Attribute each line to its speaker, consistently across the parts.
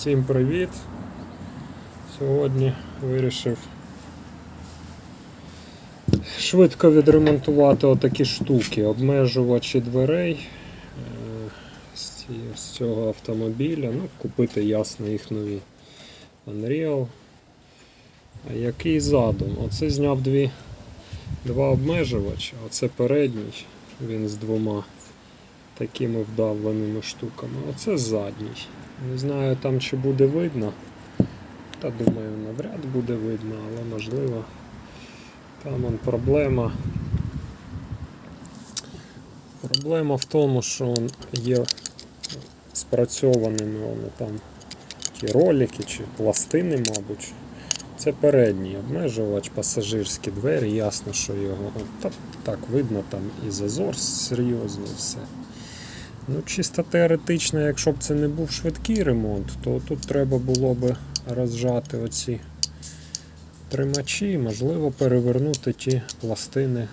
Speaker 1: Всім привіт! Сьогодні вирішив швидко відремонтувати отакі штуки, обмежувачі дверей е, з цього автомобіля. Ну, купити ясно їх нові Unreal. А який задум? Оце зняв дві, два обмежувача, оце передній, він з двома такими вдавленими штуками. Оце задній. Не знаю там чи буде видно. Та думаю, навряд буде видно, але можливо. Там он проблема. Проблема в тому, що он є спрацьованими вони там ті ролики чи пластини, мабуть. Це передній обмежувач, пасажирські двері, ясно, що його та, так видно там і зазор серйозно все. Ну, чисто теоретично, якщо б це не був швидкий ремонт, то тут треба було б розжати оці тримачі, і можливо, перевернути ті пластини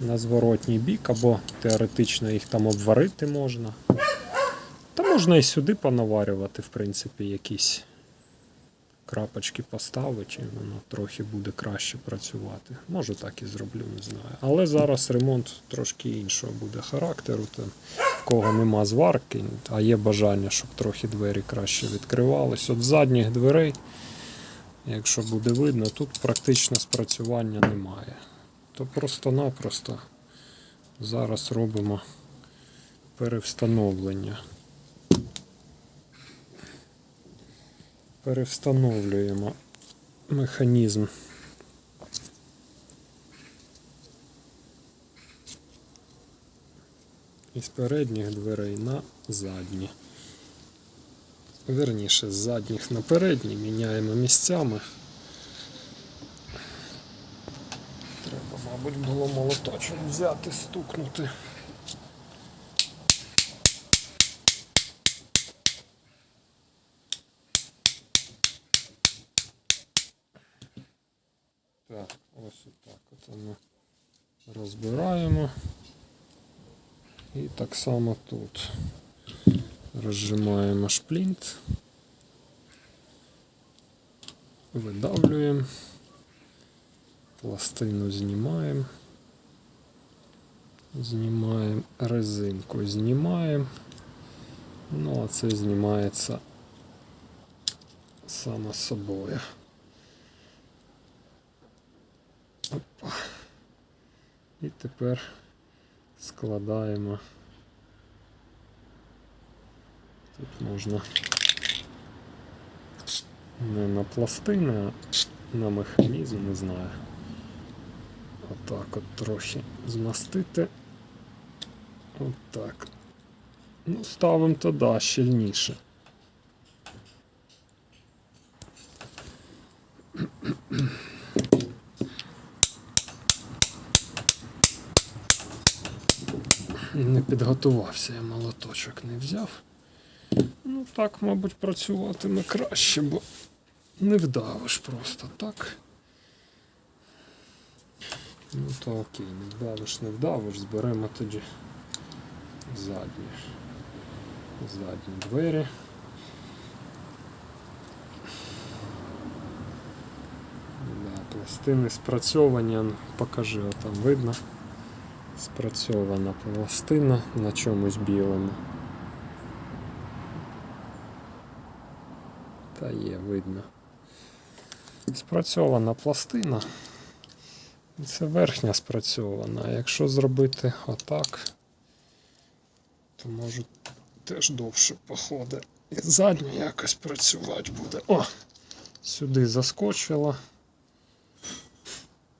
Speaker 1: на зворотній бік, або теоретично їх там обварити можна. Та можна і сюди понаварювати, в принципі, якісь крапочки поставити, і воно трохи буде краще працювати. Може так і зроблю, не знаю. Але зараз ремонт трошки іншого буде характеру. Там, в кого нема зварки, а є бажання, щоб трохи двері краще відкривались. От задніх дверей, якщо буде видно, тут практично спрацювання немає. То просто-напросто зараз робимо перевстановлення. Перевстановлюємо механізм. Із передніх дверей на задні. Верніше, з задніх на передні міняємо місцями. Треба, мабуть, було молоточок взяти, стукнути. Так, ось отак. От ми розбираємо. І так само тут розжимаємо шплінт, видавлюємо, пластину знімаємо, знімаємо резинку, знімаємо. Ну, а це знімається само собою. Опа. І тепер складаємо. Тут можна не на пластини, а на механізм, не знаю. Отак от трохи змастити. Отак. Ну, ставимо туди щільніше. Не підготувався, я молоточок не взяв. Ну так, мабуть, працюватиме краще, бо не вдавиш просто так. Ну то окей, не вдавиш, не вдавиш, зберемо тоді задні. Задні двері. Да, пластини спрацьовані, покажи, там видно. Спрацьована пластина на чомусь білому. Та є, видно. Спрацьована пластина. Це верхня спрацьована. А якщо зробити отак, то може теж довше походить. І задня якось працювати буде. О! Сюди заскочила.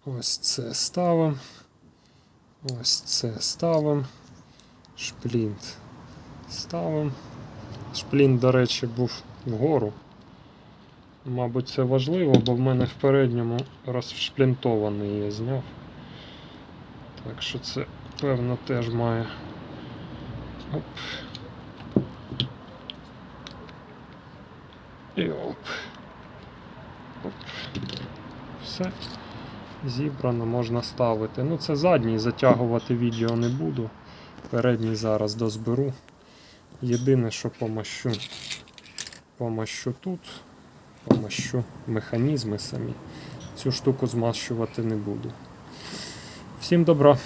Speaker 1: Ось це ставимо. Ось це ставимо. Шплінт ставимо. Шплінт, до речі, був вгору. Мабуть, це важливо, бо в мене в передньому розшплінтований я зняв. Так що це, певно, теж має. Оп. І оп. Оп. Все. Зібрано, можна ставити. Ну, це задній, затягувати відео не буду. Передній зараз дозберу. Єдине, що помащу помащу тут, помащу механізми самі. Цю штуку змащувати не буду. Всім добра!